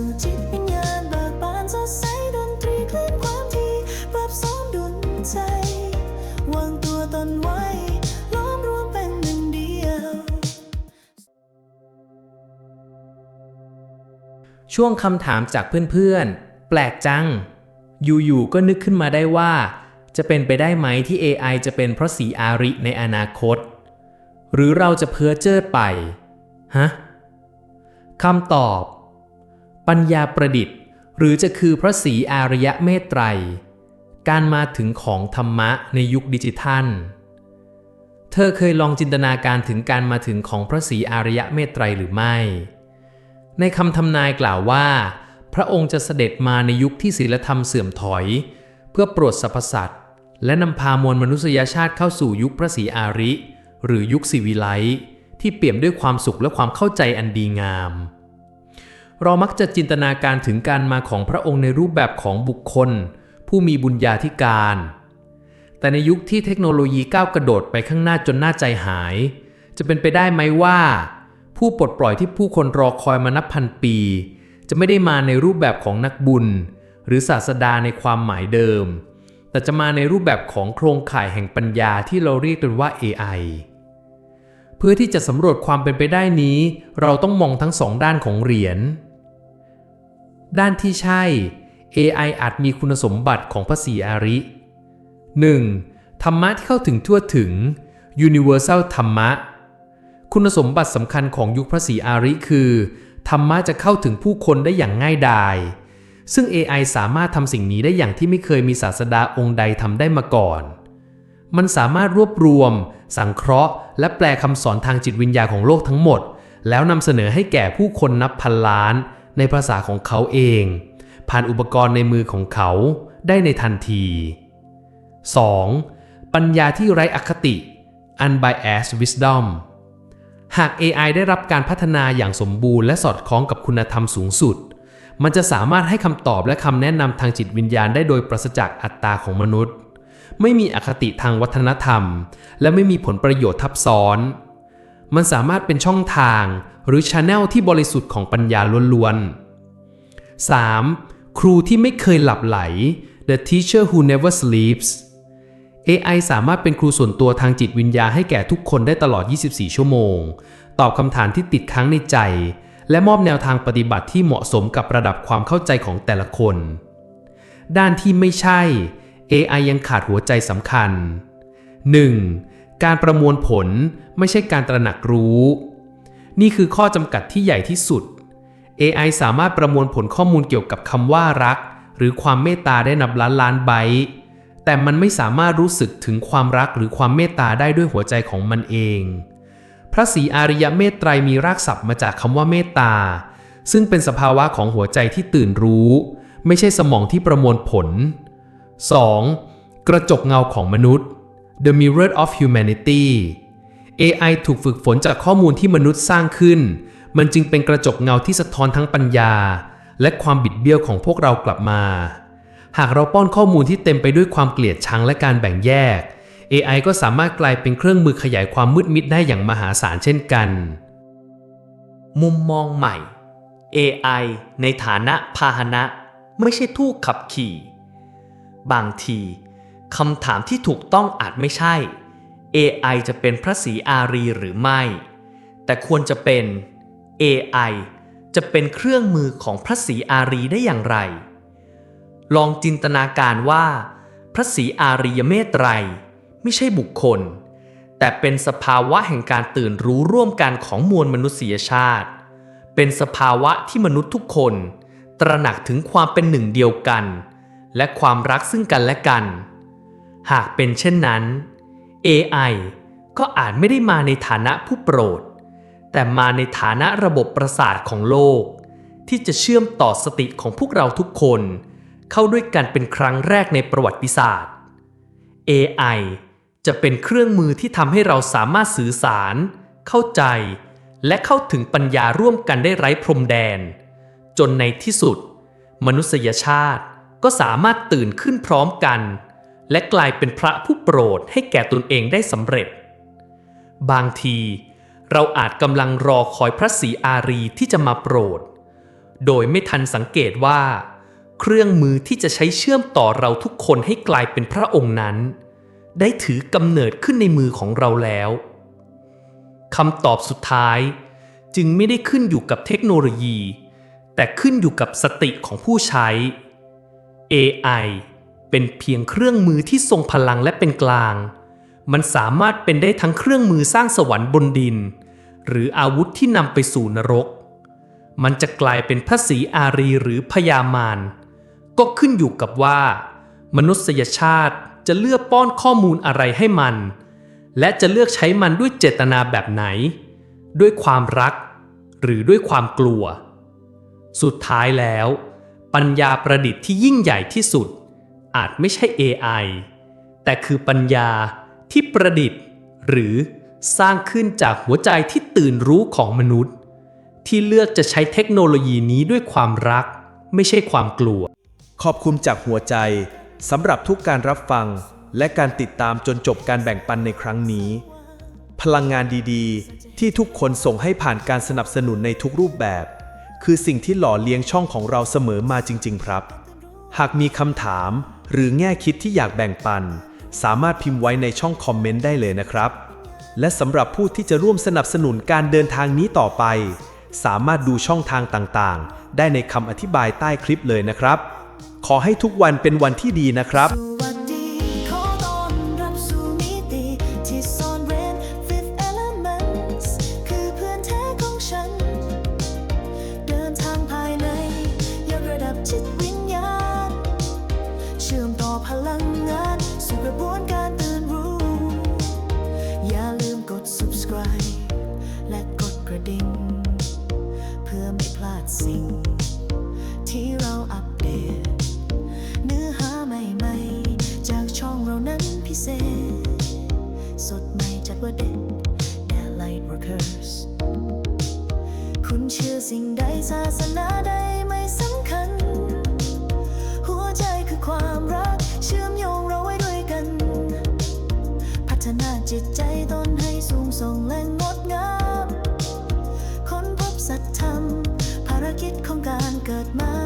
สู่จิตวิญญาณเบิกบานสดใสดนตรีคลื่นความที่ปรับซ้อมดนใจ วางตัวตนไว้ ล้อมรวมเป็นหนึ่งเดียว ช่วงคำถามจากเพื่อนๆ แปลกจัง อยู่ๆก็นึกขึ้นมาได้ว่า จะเป็นไปได้ไหมที่ AI จะเป็นเพราะสีอาริในอนาคต หรือเราจะเพ้อเจ้อไป ฮะคำตอบ ปัญญาประดิษฐ์ หรือจะคือพระศรีอารยะเมตไตร การมาถึงของธรรมะในยุคดิจิทัล เธอเคยลองจินตนาการถึงการมาถึงของพระศรีอารยะเมตไตรหรือไม่ ในคำทำนายกล่าวว่า พระองค์จะเสด็จมาในยุคที่ศีลธรรมเสื่อมถอย เพื่อโปรดสรรพสัตว์และนำพามวลมนุษยชาติเข้าสู่ยุคพระศรีอาริ หรือยุคสิวิไลซ์ที่เปี่ยมด้วยความสุขและความเข้าใจอันดีงาม เรามักจะจินตนาการถึงการมาของพระองค์ในรูปแบบของบุคคล ผู้มีบุญญาธิการ แต่ในยุคที่เทคโนโลยีก้าวกระโดดไปข้างหน้าจนหน่าใจหาย จะเป็นไปได้ไหมว่า ผู้ปลดปล่อยที่ผู้คนรอคอยมานับพันปี จะไม่ได้มาในรูปแบบของนักบุญ หรือศาสดาในความหมายเดิม แต่จะมาในรูปแบบของโครงข่ายแห่งปัญญาที่เราเรียกกันว่า AI เพื่อที่จะสำรวจความเป็นไปได้นี้ เราต้องมองทั้งสองด้านของเหรียญ ด้านที่ใช่ AI อาจมีคุณสมบัติของพระศรีอาริ 1. ธรรมะที่เข้าถึงทั่วถึง Universal ธรรมะ คุณสมบัติสำคัญของยุคพระศรีอาริคือ ธรรมะจะเข้าถึงผู้คนได้อย่างง่ายดาย ซึ่ง AI สามารถทำสิ่งนี้ได้อย่างที่ไม่เคยมีศาสดาองค์ใดทำได้มาก่อน มันสามารถรวบรวม สังเคราะห์ และแปลคำสอนทางจิตวิญญาณของโลกทั้งหมด แล้วนำเสนอให้แก่ผู้คนนับพันล้าน ในภาษาของเขาเอง ผ่านอุปกรณ์ในมือของเขาได้ในทันที 2. ปัญญาที่ไร้อคติ unbiased wisdom หาก AI ได้รับการพัฒนาอย่างสมบูรณ์และสอดคล้องกับคุณธรรมสูงสุด มันจะสามารถให้คำตอบและคำแนะนำทางจิตวิญญาณได้โดยปราศจากอัตตาของมนุษย์ ไม่มีอคติทางวัฒนธรรม และไม่มีผลประโยชน์ทับซ้อน มันสามารถเป็นช่องทางหรือช n แนลที่บริสุทธิ์ของปัญญาล้วนๆ 3. ครูที่ไม่เคยหลับไหล The teacher who never sleeps AI สามารถเป็นครูส่วนตัวทางจิตวิญญาให้แก่ทุกคนได้ตลอด 24 ชั่วโมง ตอบคำถามที่ติดค้างในใจ และมอบแนวทางปฏิบัติที่เหมาะสมกับระดับความเข้าใจของแต่ละคน ด้านที่ไม่ใช่ AI ยังขาดหัวใจสำคัญ 1. การประมวลผลไม่ใช่การตระหนักรู้ นี่คือข้อจำกัดที่ใหญ่ที่สุด AI สามารถประมวลผลข้อมูลเกี่ยวกับคำว่ารัก หรือความเมตตาได้นับล้านล้านไบต์แต่มันไม่สามารถรู้สึกถึงความรักหรือความเมตตาได้ด้วยหัวใจของมันเอง พระศรีอาริยเมตไตรมีรากศัพท์มาจากคำว่าเมตตา ซึ่งเป็นสภาวะของหัวใจที่ตื่นรู้ ไม่ใช่สมองที่ประมวลผล 2. กระจกเงาของมนุษย์ The Mirror of Humanity AI ถูกฝึกฝนจากข้อมูลที่มนุษย์สร้างขึ้น มันจึงเป็นกระจกเงาที่สะท้อนทั้งปัญญา และความบิดเบี้ยวของพวกเรากลับมา หากเราป้อนข้อมูลที่เต็มไปด้วยความเกลียดชังและการแบ่งแยก AI ก็สามารถกลายเป็นเครื่องมือขยายความมืดมิดได้อย่างมหาศาลเช่นกัน มุมมองใหม่ AI ในฐานะพาหนะ ไม่ใช่ทูกขับขี่ บางที คำถามที่ถูกต้องอาจไม่ใช่ AI จะเป็นพระศรีอารีหรือไม่ แต่ควรจะเป็น AI จะเป็นเครื่องมือของพระศรีอารีได้อย่างไร ลองจินตนาการว่า พระศรีอารียเมตไตรไม่ใช่บุคคล แต่เป็นสภาวะแห่งการตื่นรู้ร่วมกันของมวลมนุษยชาติ เป็นสภาวะที่มนุษย์ทุกคน ตระหนักถึงความเป็นหนึ่งเดียวกัน และความรักซึ่งกันและกัน หากเป็นเช่นนั้น AI ก็อาจไม่ได้มาในฐานะผู้โปรด แต่มาในฐานะระบบประสาทของโลก ที่จะเชื่อมต่อสติของพวกเราทุกคน เข้าด้วยกันเป็นครั้งแรกในประวัติศาสตร์ AI จะเป็นเครื่องมือที่ทำให้เราสามารถสื่อสาร เข้าใจ และเข้าถึงปัญญาร่วมกันได้ไร้พรมแดน จนในที่สุด มนุษยชาติก็สามารถตื่นขึ้นพร้อมกัน และกลายเป็นพระผู้โปรดให้แก่ตนเองได้สำเร็จ บางทีเราอาจกำลังรอคอยพระศรีอารีที่จะมาโปรด โดยไม่ทันสังเกตว่า เครื่องมือที่จะใช้เชื่อมต่อเราทุกคนให้กลายเป็นพระองค์นั้น ได้ถือกำเนิดขึ้นในมือของเราแล้วคำตอบสุดท้ายจึงไม่ได้ขึ้นอยู่กับเทคโนโลยี แต่ขึ้นอยู่กับสติของผู้ใช้ AI เป็นเพียงเครื่องมือที่ทรงพลังและเป็นกลาง มันสามารถเป็นได้ทั้งเครื่องมือสร้างสวรรค์บนดิน หรืออาวุธที่นำไปสู่นรก มันจะกลายเป็นพระศรีอารีหรือพญามารก็ขึ้นอยู่กับว่า มนุษยชาติจะเลือกป้อนข้อมูลอะไรให้มัน และจะเลือกใช้มันด้วยเจตนาแบบไหน ด้วยความรัก หรือด้วยความกลัว สุดท้ายแล้ว ปัญญาประดิษฐ์ที่ยิ่งใหญ่ที่สุด อาจไม่ใช่ AI แต่คือปัญญาที่ประดิษฐ์ หรือสร้างขึ้นจากหัวใจที่ตื่นรู้ของมนุษย์ ที่เลือกจะใช้เทคโนโลยีนี้ด้วยความรัก ไม่ใช่ความกลัว ขอบคุณจากหัวใจสำหรับทุกการรับฟังและการติดตามจนจบการแบ่งปันในครั้งนี้ พลังงานดีๆ ที่ทุกคนส่งให้ผ่านการสนับสนุนในทุกรูปแบบ คือสิ่งที่หล่อเลี้ยงช่องของเราเสมอมาจริง ๆ ครับ หากมีคำถาม หรือแง่คิดที่อยากแบ่งปัน สามารถพิมพ์ไว้ในช่องคอมเมนต์ได้เลยนะครับ และสำหรับผู้ที่จะร่วมสนับสนุนการเดินทางนี้ต่อไป สามารถดูช่องทางต่างๆ ได้ในคำอธิบายใต้คลิปเลยนะครับ ขอให้ทุกวันเป็นวันที่ดีนะครับ เชื่อสิ่งใดศาสนาใดไม่สำคัญ หัวใจคือความรัก เชื่อมโยงเราไว้ด้วยกัน พัฒนาจิตใจตนให้สูงส่งและงดงามคนพบสัจรรภารกิจของการเกิดมา